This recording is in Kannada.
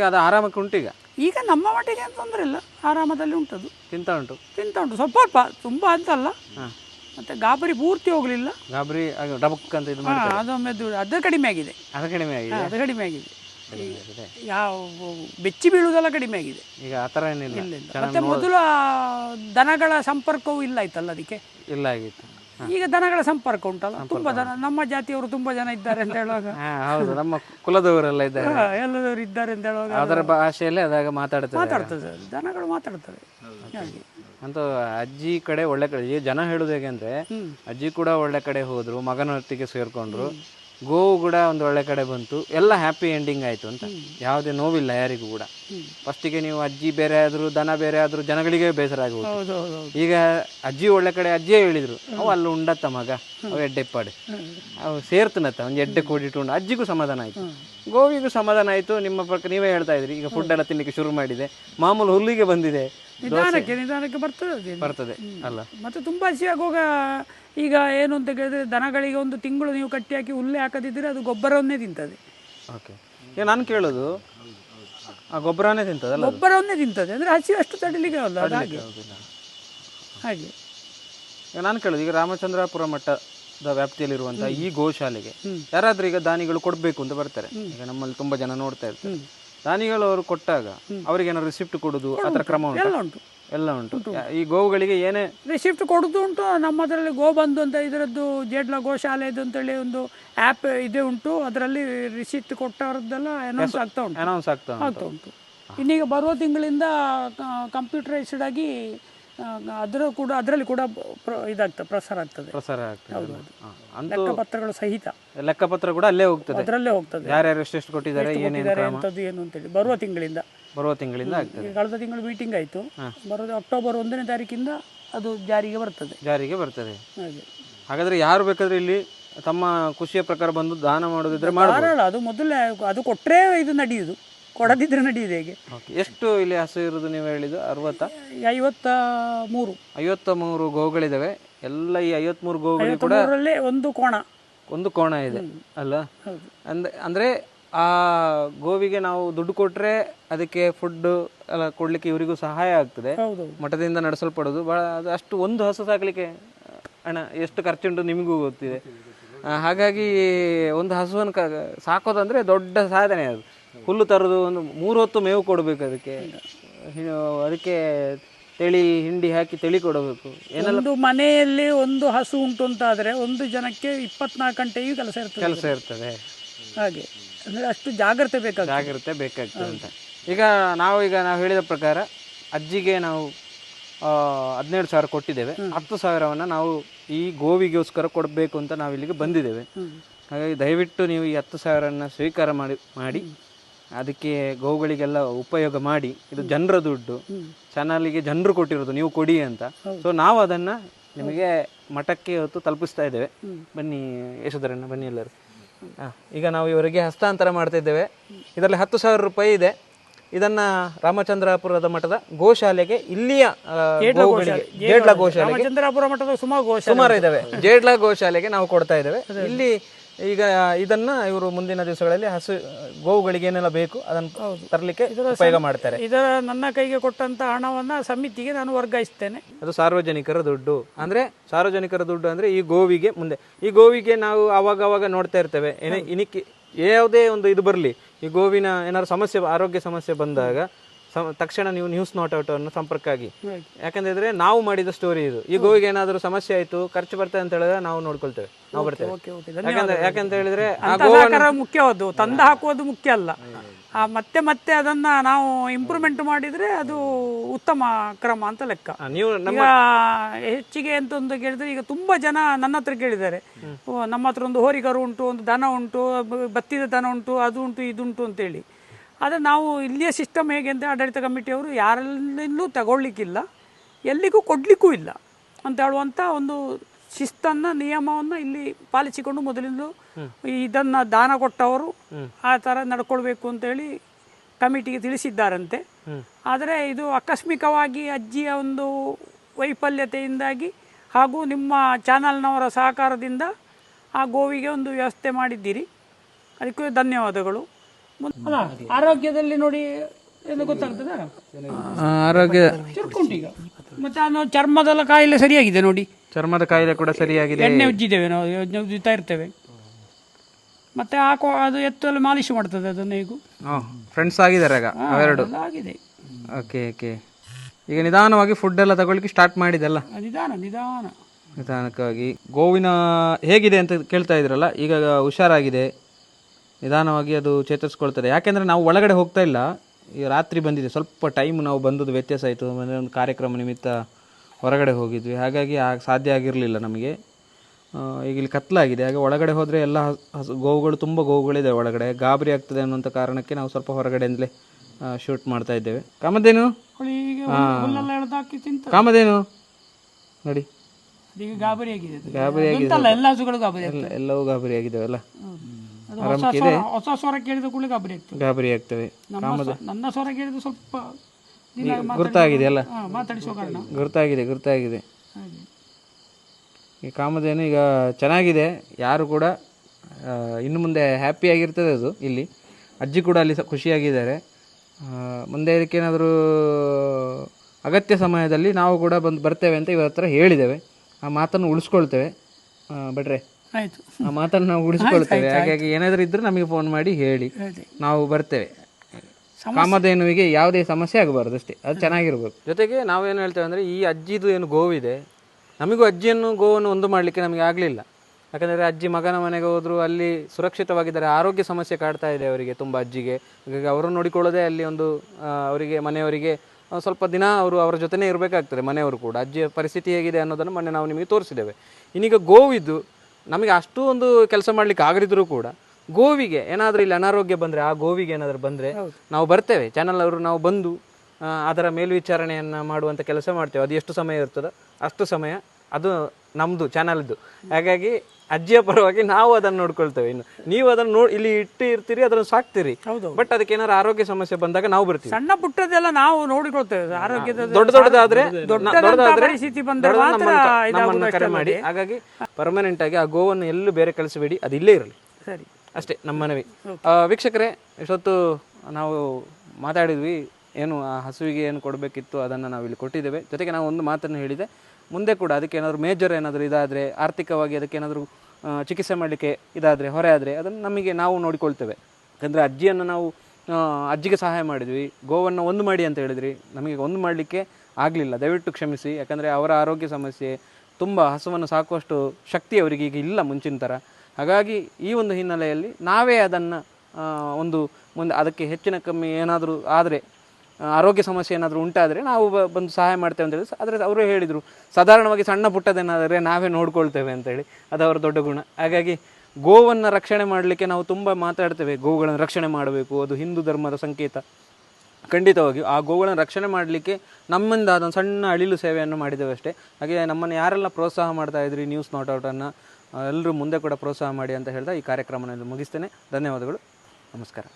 ಈಗ ಅದು ಆರಾಮಕ್ಕೆ ಉಂಟು ಈಗ? ಈಗ ನಮ್ಮ ಮಟ್ಟಿಗೆ ಏನು ತೊಂದರೆ ಇಲ್ಲ. ಆರಾಮದಲ್ಲಿ ಉಂಟದು. ತಿಂತ ಉಂಟು? ತಿಂತ ಉಂಟು. ಸ್ವಲ್ಪ ಸ್ವಲ್ಪ ತುಂಬ ಅಂತಲ್ಲ. ಮತ್ತೆ ಗಾಬರಿ ಪೂರ್ತಿ ಹೋಗಲಿಲ್ಲ. ಗಾಬರಿ ಡಬಕ್ ಅಂತ ಇದು ಮಾಡಿ ಅದೊಮ್ಮೆ ಅದು ಕಡಿಮೆ ಆಗಿದೆ. ಅದು ಕಡಿಮೆ ಆಗಿದೆ? ಅದು ಕಡಿಮೆ ಆಗಿದೆ. ಯಾವ ಬೆಚ್ಚಿ ಬೀಳುವುದೆಲ್ಲ ಕಡಿಮೆ ಆಗಿದೆ. ಈಗ ಆ ಥರ ಏನಿಲ್ಲ. ಮತ್ತೆ ಮೊದಲು ದನಗಳ ಸಂಪರ್ಕವೂ ಇಲ್ಲ ಆಯ್ತಲ್ಲ ಅದಕ್ಕೆ? ಇಲ್ಲ ಆಗಿತ್ತು. ಈಗ ದನಗಳ ಸಂಪರ್ಕ ಉಂಟಲ್ಲ ತುಂಬಾ ಜನ ನಮ್ಮ ಜಾತಿಯವರು ತುಂಬಾ ಜನ ಇದ್ದಾರೆ ಅಂತ ಹೇಳುವಾಗ. ಹೌದು ನಮ್ಮ ಕುಲದವರೆಲ್ಲ ಇದ್ದಾರೆ. ಎಲ್ಲದವರು ಇದ್ದಾರೆ ಅಂತ ಹೇಳುವಾಗ ಅದರ ಭಾಷೆಯಲ್ಲೇ ಅದಾಗ ಮಾತಾಡ್ತಾರೆ. ಮಾತಾಡ್ತದೆ. ದನಗಳು ಮಾತಾಡ್ತವೆ. ಹಾಗೆ. ಅಂತೂ ಅಜ್ಜಿ ಕಡೆ ಒಳ್ಳೆ ಕಡೆ ಈಗ ಜನ ಹೇಳುದು ಹೇಗೆ ಅಂದ್ರೆ ಅಜ್ಜಿ ಕೂಡ ಒಳ್ಳೆ ಕಡೆ ಹೋದ್ರು ಮಗನೊಟ್ಟಿಗೆ ಸೇರ್ಕೊಂಡ್ರು. ಗೋವು ಕೂಡ ಒಂದು ಒಳ್ಳೆ ಕಡೆ ಬಂತು. ಎಲ್ಲ ಹ್ಯಾಪಿ ಎಂಡಿಂಗ್ ಆಯ್ತು ಅಂತ. ಯಾವುದೇ ನೋವಿಲ್ಲ ಯಾರಿಗೂ ಕೂಡ. ಫಸ್ಟಿಗೆ ನೀವು ಅಜ್ಜಿ ಬೇರೆ ಆದರೂ ದನ ಬೇರೆ ಆದರೂ ಜನಗಳಿಗೆ ಬೇಸರ ಆಗುವುದು ಈಗ ಅಜ್ಜಿ ಒಳ್ಳೆ ಕಡೆ ಅಜ್ಜಿಯೇ ಹೇಳಿದ್ರು ಅವು ಅಲ್ಲಿ ಉಂಡತ್ತ ಮಗ ಅವ ಎಡ್ಡೆಪ್ಪಾಡು ಅವು ಸೇರ್ತನತ್ತ ಒಂದು ಎಡ್ಡೆ ಕೂಡಿಟ್ಟು ಉಂಡು. ಅಜ್ಜಿಗೂ ಸಮಾಧಾನ ಆಯ್ತು. ಗೋವಿಗೂ ಸಮಾಧಾನ ಆಯ್ತು. ನಿಮ್ಮ ಪ್ರಕಾರ ನೀವೇ ಹೇಳ್ತಾ ಇದ್ರಿ. ಈಗ ಫುಡ್ ಎಲ್ಲ ತಿನ್ನಲಿಕ್ಕೆ ಶುರು ಮಾಡಿದೆ. ಮಾಮೂಲು ಹುಲ್ಲಿಗೆ ಬಂದಿದೆ. ನಿಧಾನಕ್ಕೆ ನಿಧಾನಕ್ಕೆ ಬರ್ತದೆ. ಬರ್ತದೆ ಅಲ್ಲ. ಮತ್ತೆ ತುಂಬ ಆಗುವಾಗ ಈಗ ಏನು ಅಂತ ಕೇಳಿದ್ರೆ ದನಗಳಿಗೆ ಒಂದು ತಿಂಗಳು ನೀವು ಕಟ್ಟಿ ಹಾಕಿ ಹುಲ್ಲೆ ಹಾಕದಿದ್ರೆ ಅದು ಗೊಬ್ಬರವನ್ನೇ ತಿಂತದೆ. ಓಕೆ. ಈಗ ನಾನು ಕೇಳೋದು ಆ ತಿಂತದೆ ತಿಂತದಲ್ಲ? ಗೊಬ್ಬರವನ್ನೇ ತಿಂತದೆ ಅಂದ್ರೆ ಹಸಿ ಅಷ್ಟು ತಡಿಲಿಕ್ಕೆ ಅಲ್ಲ ಅದು ಹಾಗೆ. ಹಾಗೆ. ಈಗ ನಾನು ಕೇಳೋದು ಈಗ ರಾಮಚಂದ್ರಾಪುರ ಮಟ್ಟದ ವ್ಯಾಪ್ತಿಯಲ್ಲಿರುವಂತಹ ಈ ಗೋಶಾಲೆಗೆ ಯಾರಾದ್ರೂ ಈಗ ದಾನಿಗಳು ಕೊಡಬೇಕು ಅಂತ ಬರ್ತಾರೆ. ಈಗ ನಮ್ಮಲ್ಲಿ ತುಂಬಾ ಜನ ನೋಡ್ತಾ ಇರ್ತಾರೆ. ದಾನಿಗಳು ಅವರು ಕೊಟ್ಟಾಗ ಅವರಿಗೆ ಏನಾದ್ರು ರಿಸಿಪ್ಟ್ ಕೊಡುದು ಅದರ ಕ್ರಮ ಉಂಟು? ಎಲ್ಲ ಉಂಟು. ಎಲ್ಲ ಉಂಟು. ಈ ಗೋವುಗಳಿಗೆ ಏನೇ ರಿಸಿಪ್ಟ್ ಕೊಡುದು ಉಂಟು ನಮ್ಮದ್ರಲ್ಲಿ ಗೋ ಬಂದು ಅಂತ ಇದರದ್ದು ಜೇಡ್ಲ ಗೋಶಾಲೆದು ಅಂತೇಳಿ ಒಂದು ಆ್ಯಪ್ ಇದೆ ಉಂಟು ಅದರಲ್ಲಿ ರಿಸಿಪ್ಟ್ ಕೊಟ್ಟವರದ್ದೆಲ್ಲ ಅನೌನ್ಸ್ ಆಗ್ತಾ ಉಂಟು. ಅನೌನ್ಸ್ ಆಗ್ತಾ ಉಂಟು. ಆಗ್ತಾ ಉಂಟು. ಇನ್ನೀಗ ಬರುವ ತಿಂಗಳಿಂದ ಕಂಪ್ಯೂಟರೈಸ್ಡ್ ಆಗಿ ಅದರ ಕೂಡ ಅದರಲ್ಲಿ ಕೂಡ ಇದಾಗ್ತದೆ ಪ್ರಸಾರ ಆಗ್ತದೆ. ಪ್ರಸಾರ ಆಗ್ತದೆ ಲೆಕ್ಕಪತ್ರಗಳು ಸಹಿತ. ಲೆಕ್ಕಪತ್ರ ಕೂಡ ಅಲ್ಲೇ ಹೋಗ್ತದೆ. ಅದರಲ್ಲೇ ಹೋಗ್ತದೆ. ಯಾರ್ಯಾರು ಎಷ್ಟೆಷ್ಟು ಕೊಟ್ಟಿದ್ದಾರೆ ಏನೇನು ಕೊಟ್ಟಿದ್ದಾರೆ ಎಂಥದ್ದು ಏನು ಅಂತೇಳಿ ಬರುವ ತಿಂಗಳಿಂದ. ಬರುವ ತಿಂಗಳಿಂದ ಆಗ್ತದೆ. ಕಳೆದ ತಿಂಗಳು ಮೀಟಿಂಗ್ ಆಯಿತು. ಬರೋದು ಅಕ್ಟೋಬರ್ ಒಂದನೇ ತಾರೀಕಿಂದ ಅದು ಜಾರಿಗೆ ಬರ್ತದೆ. ಜಾರಿಗೆ ಬರ್ತದೆ. ಹಾಗೆ. ಹಾಗಾದ್ರೆ ಯಾರು ಬೇಕಾದ್ರೆ ಇಲ್ಲಿ ತಮ್ಮ ಖುಷಿಯ ಪ್ರಕಾರ ಬಂದು ದಾನ ಮಾಡೋದಿದ್ರೆ ಮಾಡಲ್ಲ ಧಾರಾಳ ಅದು ಮೊದಲೇ ಅದು ಕೊಟ್ಟರೆ ಇದು ನಡೆಯುದು. ಕೊಡದಿದ್ರೆ ನಡೆಯುದು ಹೇಗೆ. ಎಷ್ಟು ಇಲ್ಲಿ ಹಸು ಇರುವುದು ನೀವು ಹೇಳಿದ್ದು? ಅರವತ್ತ? ಐವತ್ತ ಮೂರು ಐವತ್ತ ಮೂರು ಗೋಗಳಿದಾವೆ. ಎಲ್ಲ ಈ ಐವತ್ಮೂರು ಗೋಗಳು ಕೂಡ ಮೂರಲ್ಲೇ ಒಂದು ಕೋಣ. ಒಂದು ಕೋಣ ಇದೆ ಅಲ್ಲ? ಅಂದ್ ಅಂದ್ರೆ ಆ ಗೋವಿಗೆ ನಾವು ದುಡ್ಡು ಕೊಟ್ರೆ ಅದಕ್ಕೆ ಫುಡ್ ಎಲ್ಲ ಕೊಡ್ಲಿಕ್ಕೆ ಇವರಿಗೂ ಸಹಾಯ ಆಗ್ತದೆ. ಮಠದಿಂದ ನಡೆಸಲ್ಪಡೋದು. ಬಹಳ ಅದು ಅಷ್ಟು ಒಂದು ಹಸು ಸಾಕಲಿಕ್ಕೆ ಹಣ ಎಷ್ಟು ಖರ್ಚುಂಟು ನಿಮಗೂ ಗೊತ್ತಿದೆ. ಹಾಗಾಗಿ ಒಂದು ಹಸುವನ್ನು ಸಾಕೋದಂದ್ರೆ ದೊಡ್ಡ ಸಾಧನೆ ಅದು. ಹುಲ್ಲು ತರೋದು ಒಂದು ಮೂರು ಹೊತ್ತು ಮೇವು ಕೊಡಬೇಕು ಅದಕ್ಕೆ. ಹಿ- ಅದಕ್ಕೆ ತಳಿ ಹಿಂಡಿ ಹಾಕಿ ತಳಿ ಕೊಡಬೇಕು. ಏನೆಲ್ಲ ಒಂದು ಮನೆಯಲ್ಲಿ ಒಂದು ಹಸು ಉಂಟು ಅಂತ ಆದ್ರೆ ಒಂದು ಜನಕ್ಕೆ ಇಪ್ಪತ್ನಾಲ್ಕು ಗಂಟೆಯೂ ಕೆಲಸ ಇರ್ತದೆ. ಕೆಲಸ ಇರ್ತದೆ. ಹಾಗೆ. ಅಂದ್ರೆ ಅಷ್ಟು ಜಾಗ್ರತೆ ಬೇಕಾಗ್ತದೆ. ಜಾಗ್ರತೆ ಬೇಕಾಗ್ತದೆ ಅಂತ. ಈಗ ನಾವು ಈಗ ನಾವು ಹೇಳಿದ ಪ್ರಕಾರ ಅಜ್ಜಿಗೆ ನಾವು ಹದಿನೇಳು ಸಾವಿರ ಕೊಟ್ಟಿದ್ದೇವೆ. ಹತ್ತು ಸಾವಿರವನ್ನು ನಾವು ಈ ಗೋವಿಗೋಸ್ಕರ ಕೊಡಬೇಕು ಅಂತ ನಾವು ಇಲ್ಲಿಗೆ ಬಂದಿದ್ದೇವೆ ಹಾಗಾಗಿ ದಯವಿಟ್ಟು ನೀವು ಈ ಹತ್ತು ಸಾವಿರನ ಸ್ವೀಕಾರ ಮಾಡಿ ಮಾಡಿ ಅದಕ್ಕೆ ಗೋವುಗಳಿಗೆಲ್ಲ ಉಪಯೋಗ ಮಾಡಿ ಇದು ಜನರ ದುಡ್ಡು ಚಾನಲ್ಗೆ ಜನರು ಕೊಟ್ಟಿರೋದು ನೀವು ಕೊಡಿ ಅಂತ. ಸೊ ನಾವು ಅದನ್ನು ನಿಮಗೆ ಮಠಕ್ಕೆ ಹೊತ್ತು ತಲುಪಿಸ್ತಾ ಇದ್ದೇವೆ. ಬನ್ನಿ ಯಶೋಧರಣ್ಣ ಬನ್ನಿ ಎಲ್ಲರೂ. ಹಾಂ ಈಗ ನಾವು ಇವರಿಗೆ ಹಸ್ತಾಂತರ ಮಾಡ್ತಾ ಇದ್ದೇವೆ. ಇದರಲ್ಲಿ ಹತ್ತು ಸಾವಿರ ರೂಪಾಯಿ ಇದೆ. ಇದನ್ನ ರಾಮಚಂದ್ರಾಪುರದ ಮಠದ ಗೋಶಾಲೆಗೆ ಇಲ್ಲಿಯ ಜೇಡ್ಲಾ ಗೋವುಗಳಿಗೆ ಜೇಡ್ಲ ಗೋಶಾಲೆಗೆ ರಾಮಚಂದ್ರಾಪುರ ಮಠದ ಸುಮಾರು ಸುಮಾರು ಇದಾವೆ. ಜೇಡ್ಲ ಗೋಶಾಲೆಗೆ ನಾವು ಕೊಡ್ತಾ ಇದ್ದೇವೆ. ಇಲ್ಲಿ ಈಗ ಇದನ್ನ ಇವರು ಮುಂದಿನ ದಿವಸಗಳಲ್ಲಿ ಹಸು ಗೋವುಗಳಿಗೆ ಏನೆಲ್ಲ ಬೇಕು ಅದನ್ನು ತರಲಿಕ್ಕೆ ಉಪಯೋಗ ಮಾಡ್ತಾರೆ. ಇದರ ನನ್ನ ಕೈಗೆ ಕೊಟ್ಟಂತ ಹಣವನ್ನ ಸಮಿತಿಗೆ ನಾನು ವರ್ಗಾಯಿಸ್ತೇನೆ. ಅದು ಸಾರ್ವಜನಿಕರ ದುಡ್ಡು. ಅಂದ್ರೆ ಸಾರ್ವಜನಿಕರ ದುಡ್ಡು ಅಂದ್ರೆ ಈ ಗೋವಿಗೆ ಮುಂದೆ. ಈ ಗೋವಿಗೆ ನಾವು ಅವಾಗ ಅವಾಗ ನೋಡ್ತಾ ಇರ್ತೇವೆ. ಏನೇ ಇನಿಕ್ಕೆ ಯಾವುದೇ ಒಂದು ಇದು ಬರಲಿ. ಈ ಗೋವಿನ ಏನಾದ್ರು ಸಮಸ್ಯೆ ಆರೋಗ್ಯ ಸಮಸ್ಯೆ ಬಂದಾಗ ತಕ್ಷಣ ನೀವು ನ್ಯೂಸ್ ನಾಟ್ ಔಟ್ ಅನ್ನು ಸಂಪರ್ಕ ಆಗಿ ಯಾಕಂದ್ರೆ ನಾವು ಮಾಡಿದ ಸ್ಟೋರಿ ಇದು. ಈ ಗೋವಿಗೆ ಏನಾದರೂ ಸಮಸ್ಯೆ ಆಯ್ತು ಖರ್ಚು ಬರ್ತದೆ ಅಂತ ಹೇಳಿದ್ರೆ ನಾವು ನೋಡ್ಕೊಳ್ತೇವೆ. ನಾವು ಬರ್ತೇವೆ. ಯಾಕಂದ್ರೆ ಯಾಕಂತ ಹೇಳಿದ್ರೆ ಮುಖ್ಯವಾದ್ದು ತಂದು ಹಾಕುವುದು ಮುಖ್ಯ ಅಲ್ಲ. ಮತ್ತೆ ಮತ್ತೆ ಅದನ್ನ ನಾವು ಇಂಪ್ರೂವ್ಮೆಂಟ್ ಮಾಡಿದ್ರೆ ಅದು ಉತ್ತಮ ಕ್ರಮ ಅಂತ ಲೆಕ್ಕ. ನೀವು ನಮ್ಮ ಹೆಚ್ಚಿಗೆ ಅಂತ ಒಂದು ಕೇಳಿದ್ರೆ ಈಗ ತುಂಬಾ ಜನ ನನ್ನ ಹತ್ರ ಕೇಳಿದ್ದಾರೆ. ನಮ್ಮ ಹತ್ರ ಒಂದು ಹೋರಿಗರು ಉಂಟು ಒಂದು ದನ ಉಂಟು ಬತ್ತಿದ ದನ ಉಂಟು ಅದು ಉಂಟು ಇದುಂಟು ಅಂತೇಳಿ. ಆದರೆ ನಾವು ಇಲ್ಲಿಯ ಸಿಸ್ಟಮ್ ಹೇಗೆ ಅಂತ ಆಡಳಿತ ಕಮಿಟಿಯವರು ಯಾರಲ್ಲೂ ತಗೊಳ್ಳಿಕ್ಕಿಲ್ಲ ಎಲ್ಲಿಗೂ ಕೊಡಲಿಕ್ಕೂ ಇಲ್ಲ ಅಂತ ಹೇಳುವಂಥ ಒಂದು ಶಿಸ್ತನ್ನು ನಿಯಮವನ್ನು ಇಲ್ಲಿ ಪಾಲಿಸಿಕೊಂಡು ಮೊದಲಿಂದಲೂ ಇದನ್ನು ದಾನ ಕೊಟ್ಟವರು ಆ ಥರ ನಡ್ಕೊಳ್ಬೇಕು ಅಂತೇಳಿ ಕಮಿಟಿಗೆ ತಿಳಿಸಿದ್ದಾರಂತೆ. ಆದರೆ ಇದು ಆಕಸ್ಮಿಕವಾಗಿ ಅಜ್ಜಿಯ ಒಂದು ವೈಫಲ್ಯತೆಯಿಂದಾಗಿ ಹಾಗೂ ನಿಮ್ಮ ಚಾನಲ್ನವರ ಸಹಕಾರದಿಂದ ಆ ಗೋವಿಗೆ ಒಂದು ವ್ಯವಸ್ಥೆ ಮಾಡಿದ್ದೀರಿ. ಅದಕ್ಕೂ ಧನ್ಯವಾದಗಳು. ಅಲ್ಲ ಆರೋಗ್ಯದಲ್ಲಿ ನೋಡಿ ಏನು ಗೊತ್ತಾಗ್ತದ? ಆರೋಗ್ಯ ಚುರುಕುಂಟು ಈಗ. ಮತ್ತೆ ನಾವು ಚರ್ಮದೆಲ್ಲ ಕಾಯಿಲೆ ಸರಿಯಾಗಿದೆ ನೋಡಿ. ಚರ್ಮದ ಕಾಯಿಲೆ ಕೂಡ ಸರಿಯಾಗಿದೆ. ಎಣ್ಣೆ ಉಜ್ಜಿದ್ದೇವೆ ನಾವು ಉಜ್ಜುತ್ತಾ ಇರ್ತೇವೆ. ಮತ್ತೆ ಹಾಕೋ ಅದು ಎತ್ತಲ್ಲಿ ಮಾಲಿಶ್ ಮಾಡ್ತದೆ ಅದನ್ನು ಈಗ ಫ್ರೆಂಡ್ಸ್ ಆಗಿದ್ದಾರೆ ಆಗ ಅವೆರಡು. ಆಗಿದೆ ಓಕೆ ಓಕೆ ಈಗ ನಿಧಾನವಾಗಿ ಫುಡ್ ಎಲ್ಲ ತಗೊಳ್ಳಿಕ್ಕೆ ಸ್ಟಾರ್ಟ್ ಮಾಡಿದೆಲ್ಲ ನಿಧಾನ ನಿಧಾನ. ನಿಧಾನಕ್ಕಾಗಿ. ಗೋವಿನ ಹೇಗಿದೆ ಅಂತ ಕೇಳ್ತಾ ಇದ್ರಲ್ಲ ಈಗ ಹುಷಾರಾಗಿದೆ. ನಿಧಾನವಾಗಿ ಅದು ಚೇತರಿಸ್ಕೊಳ್ತದೆ. ಯಾಕೆಂದರೆ ನಾವು ಒಳಗಡೆ ಹೋಗ್ತಾ ಇಲ್ಲ. ಈಗ ರಾತ್ರಿ ಬಂದಿದೆ. ಸ್ವಲ್ಪ ಟೈಮ್ ನಾವು ಬಂದದ್ದು ವ್ಯತ್ಯಾಸ ಆಯಿತು. ಅಂದರೆ ಒಂದು ಕಾರ್ಯಕ್ರಮ ನಿಮಿತ್ತ ಹೊರಗಡೆ ಹೋಗಿದ್ವಿ. ಹಾಗಾಗಿ ಆ ಸಾಧ್ಯ ಆಗಿರಲಿಲ್ಲ ನಮಗೆ. ಈಗ ಇಲ್ಲಿ ಕತ್ಲಾಗಿದೆ. ಹಾಗೆ ಒಳಗಡೆ ಹೋದರೆ ಎಲ್ಲ ಹಸು- ಗೋವುಗಳು ತುಂಬ ಗೋವುಗಳಿದೆ ಒಳಗಡೆ. ಗಾಬರಿ ಆಗ್ತದೆ ಅನ್ನುವಂಥ ಕಾರಣಕ್ಕೆ ನಾವು ಸ್ವಲ್ಪ ಹೊರಗಡೆಯಿಂದಲೇ ಶೂಟ್ ಮಾಡ್ತಾ ಇದ್ದೇವೆ. ಕಾಮದೇನು ಕಾಮದೇನು ನೋಡಿ. ಗಾಬರಿ ಆಗಿದೆ. ಗಾಬರಿ ಆಗಿದೆ. ಎಲ್ಲವೂ ಗಾಬರಿ ಆಗಿದ್ದಾವಲ್ಲ ಹೊಸ ಸ್ವರ ಹೊಸ ಸ್ವರ ಕೇಳಿದ ಕೂಡಲೇ ಗಾಬರಿ ಆಗ್ತದೆ. ಗಾಬರಿ ಆಗ್ತವೆ ನಮ್ಮ ಸ್ವ- ನನ್ನ ಸ್ವರ ಕೇಳಿದ ಸ್ವಲ್ಪ ದಿನ ಗುರ್ತಾಗಿದೆ ಅಲ್ಲ? ಹಾ, ಮಾತಾಡಿಸುವ ಕಾರಣ. ಗುರ್ತಾಗಿದೆ ಗುರ್ತಾಗಿದೆ. ಹಾಗೆ. ಈ ಕಾಮಧೇನು ಈಗ ಚೆನ್ನಾಗಿದೆ. ಯಾರು ಕೂಡ ಆ, ಇನ್ನು ಮುಂದೆ ಹ್ಯಾಪಿ ಆಗಿರ್ತದೆ ಅದು ಇಲ್ಲಿ. ಅಜ್ಜಿ ಕೂಡ ಅಲ್ಲಿ ಸ- ಖುಷಿಯಾಗಿದ್ದಾರೆ. ಆ, ಮುಂದೆ ಇದಕ್ಕೇನಾದರೂ ಅಗತ್ಯ ಸಮಯದಲ್ಲಿ ನಾವು ಕೂಡ ಬಂದು ಬರ್ತೇವೆ ಅಂತ ಇವರ ಹತ್ರ ಹೇಳಿದ್ದೇವೆ. ಆ ಮಾತನ್ನು ಉಳಿಸ್ಕೊಳ್ತೇವೆ. ಆ, ಆಯ್ತು. ಆ ಮಾತನ್ನು ನಾವು ಉಳಿಸಿಕೊಳ್ತೇವೆ. ಹಾಗಾಗಿ ಏನಾದರೂ ಇದ್ದರೆ ನಮಗೆ ಫೋನ್ ಮಾಡಿ ಹೇಳಿ. ನಾವು ಬರ್ತೇವೆ. ಕಾಮಧೇನುವಿಗೆ ಯಾವುದೇ ಸಮಸ್ಯೆ ಆಗಬಾರ್ದು ಅಷ್ಟೇ. ಅದು ಚೆನ್ನಾಗಿರ್ಬೇಕು. ಜೊತೆಗೆ ನಾವೇನು ಹೇಳ್ತೇವೆ ಅಂದರೆ ಈ ಅಜ್ಜಿದು ಏನು ಗೋವಿದೆ ನಮಗೂ ಅಜ್ಜಿಯನ್ನು ಗೋವನ್ನು ಒಂದು ಮಾಡಲಿಕ್ಕೆ ನಮಗೆ ಆಗಲಿಲ್ಲ. ಯಾಕಂದರೆ ಅಜ್ಜಿ ಮಗನ ಮನೆಗೆ ಹೋದರೂ ಅಲ್ಲಿ ಸುರಕ್ಷಿತವಾಗಿದ್ದಾರೆ ಆರೋಗ್ಯ ಸಮಸ್ಯೆ ಕಾಡ್ತಾ ಇದೆ ಅವರಿಗೆ ತುಂಬ ಅಜ್ಜಿಗೆ. ಹಾಗಾಗಿ ಅವರು ನೋಡಿಕೊಳ್ಳೋದೇ ಅಲ್ಲಿ ಒಂದು ಅವರಿಗೆ ಮನೆಯವರಿಗೆ ಸ್ವಲ್ಪ ದಿನ ಅವರು ಅವರ ಜೊತೆನೇ ಇರಬೇಕಾಗ್ತದೆ ಮನೆಯವರು ಕೂಡ. ಅಜ್ಜಿಯ ಪರಿಸ್ಥಿತಿ ಹೇಗಿದೆ ಅನ್ನೋದನ್ನು ಮೊನ್ನೆ ನಾವು ನಿಮಗೆ ತೋರಿಸಿದ್ದೇವೆ. ಇನ್ನೀಗ ಗೋವಿದ್ದು ನಮಗೆ ಅಷ್ಟು ಒಂದು ಕೆಲಸ ಮಾಡ್ಲಿಕ್ಕೆ ಆಗದಿದ್ರು ಕೂಡ ಗೋವಿಗೆ ಏನಾದರೂ ಇಲ್ಲಿ ಅನಾರೋಗ್ಯ ಬಂದರೆ ಆ ಗೋವಿಗೆ ಏನಾದರೂ ಬಂದರೆ ನಾವು ಬರ್ತೇವೆ. ಚಾನಲ್ ಅವರು ನಾವು ಬಂದು ಅದರ ಮೇಲ್ವಿಚಾರಣೆಯನ್ನು ಮಾಡುವಂಥ ಕೆಲಸ ಮಾಡ್ತೇವೆ. ಅದು ಎಷ್ಟು ಸಮಯ ಇರ್ತದೋ ಅಷ್ಟು ಸಮಯ ಅದು ನಮ್ಮದು ಚಾನಲ್ದು ಹಾಗಾಗಿ ಅಜ್ಜಿಯ ಪರವಾಗಿ ನಾವು ಅದನ್ನು ನೋಡ್ಕೊಳ್ತೇವೆ. ಇನ್ನು ನೀವು ಅದನ್ನು ನೋಡಿ ಇಲ್ಲಿ ಇಟ್ಟು ಇರ್ತೀರಿ ಅದನ್ನು ಸಾಕ್ತೀರಿ. ಹೌದು. ಬಟ್ ಅದಕ್ಕೆ ಏನಾದ್ರು ಆರೋಗ್ಯ ಸಮಸ್ಯೆ ಬಂದಾಗ ನಾವು ಬರ್ತೀವಿ. ಸಣ್ಣ ಪುಟ್ಟದೆಲ್ಲ ನಾವು ನೋಡಿಕೊಳ್ತೇವೆ. ಆರೋಗ್ಯದ ದೊಡ್ಡ ದೊಡ್ಡದಾದ್ರೆ ನಮ್ಮನ್ನ- ಕರೆ ಮಾಡಿ ಹಾಗಾಗಿ ಪರ್ಮನೆಂಟ್ ಆಗಿ ಆ ಗೋವನ್ನು ಎಲ್ಲೂ ಬೇರೆ ಕಳಿಸಬೇಡಿ. ಅದು ಇಲ್ಲೇ ಇರಲಿ. ಸರಿ. ಅಷ್ಟೇ ನಮ್ಮ ಮನವಿ. ಆ, ವೀಕ್ಷಕರೇ ಇಷ್ಟೊತ್ತು ನಾವು ಮಾತಾಡಿದ್ವಿ ಏನು ಆ ಹಸುವಿಗೆ ಏನು ಕೊಡಬೇಕಿತ್ತು ಅದನ್ನು ನಾವು ಇಲ್ಲಿ ಕೊಟ್ಟಿದ್ದೇವೆ. ಜೊತೆಗೆ ನಾವು ಒಂದು ಮಾತನ್ನು ಹೇಳಿದೆ, ಮುಂದೆ ಕೂಡ ಅದಕ್ಕೆ ಏನಾದರೂ ಮೇಜರ್ ಏನಾದರೂ ಇದಾದರೆ, ಆರ್ಥಿಕವಾಗಿ ಅದಕ್ಕೆ ಏನಾದರೂ ಚಿಕಿತ್ಸೆ ಮಾಡಲಿಕ್ಕೆ ಇದಾದರೆ, ಹೊರೆ ಆದರೆ ಅದನ್ನು ನಮಗೆ ನಾವು ನೋಡಿಕೊಳ್ತೇವೆ. ಯಾಕಂದರೆ ಅಜ್ಜಿಯನ್ನು ನಾವು ಅಜ್ಜಿಗೆ ಸಹಾಯ ಮಾಡಿದ್ವಿ. ಗೋವನ್ನು ಒಂದು ಮಾಡಿ ಅಂತ ಹೇಳಿದ್ರಿ. ನಮಗೆ ಒಂದು ಮಾಡಲಿಕ್ಕೆ ಆಗಲಿಲ್ಲ. ದಯವಿಟ್ಟು ಕ್ಷಮಿಸಿ. ಯಾಕಂದರೆ ಅವರ ಆರೋಗ್ಯ ಸಮಸ್ಯೆ, ತುಂಬ ಹಸುವನ್ನು ಸಾಕುವಷ್ಟು ಶಕ್ತಿ ಅವರಿಗೆ ಈಗ ಇಲ್ಲ ಮುಂಚಿನ ಥರ. ಹಾಗಾಗಿ ಈ ಒಂದು ಹಿನ್ನೆಲೆಯಲ್ಲಿ ನಾವೇ ಅದನ್ನು ಒಂದು ಮುಂದೆ ಅದಕ್ಕೆ ಹೆಚ್ಚಿನ ಕಮ್ಮಿ ಏನಾದರೂ ಆದರೆ ಆರೋಗ್ಯ ಸಮಸ್ಯೆ ಏನಾದರೂ ಉಂಟಾದರೆ ನಾವು ಬಂದು ಸಹಾಯ ಮಾಡ್ತೇವೆ ಅಂತ ಹೇಳಿದ್ರು. ಆದರೆ ಅವರು ಹೇಳಿದರು, ಸಾಧಾರಣವಾಗಿ ಸಣ್ಣ ಪುಟ್ಟದೇನಾದರೆ ನಾವೇ ನೋಡ್ಕೊಳ್ತೇವೆ ಅಂತೇಳಿ ಅದು ಅವರ ದೊಡ್ಡ ಗುಣ. ಹಾಗಾಗಿ ಗೋವನ್ನು ರಕ್ಷಣೆ ಮಾಡಲಿಕ್ಕೆ ನಾವು ತುಂಬ ಮಾತಾಡ್ತೇವೆ. ಗೋವುಗಳನ್ನು ರಕ್ಷಣೆ ಮಾಡಬೇಕು. ಅದು ಹಿಂದೂ ಧರ್ಮದ ಸಂಕೇತ. ಖಂಡಿತವಾಗಿಯೂ ಆ ಗೋವುಗಳನ್ನು ರಕ್ಷಣೆ ಮಾಡಲಿಕ್ಕೆ ನಮ್ಮಿಂದ ಅದೊಂದು ಸಣ್ಣ ಅಳಿಲು ಸೇವೆಯನ್ನು ಮಾಡಿದ್ದೇವೆ ಅಷ್ಟೇ. ಹಾಗೆ ನಮ್ಮನ್ನು ಯಾರೆಲ್ಲ ಪ್ರೋತ್ಸಾಹ ಮಾಡ್ತಾ ಇದ್ರಿ ನ್ಯೂಸ್ ನಾಟ್ ಔಟನ್ನು ಎಲ್ಲರೂ ಮುಂದೆ ಕೂಡ ಪ್ರೋತ್ಸಾಹ ಮಾಡಿ ಅಂತ ಹೇಳ್ತಾ ಈ ಕಾರ್ಯಕ್ರಮವನ್ನು ಮುಗಿಸ್ತೇನೆ. ಧನ್ಯವಾದಗಳು. ನಮಸ್ಕಾರ.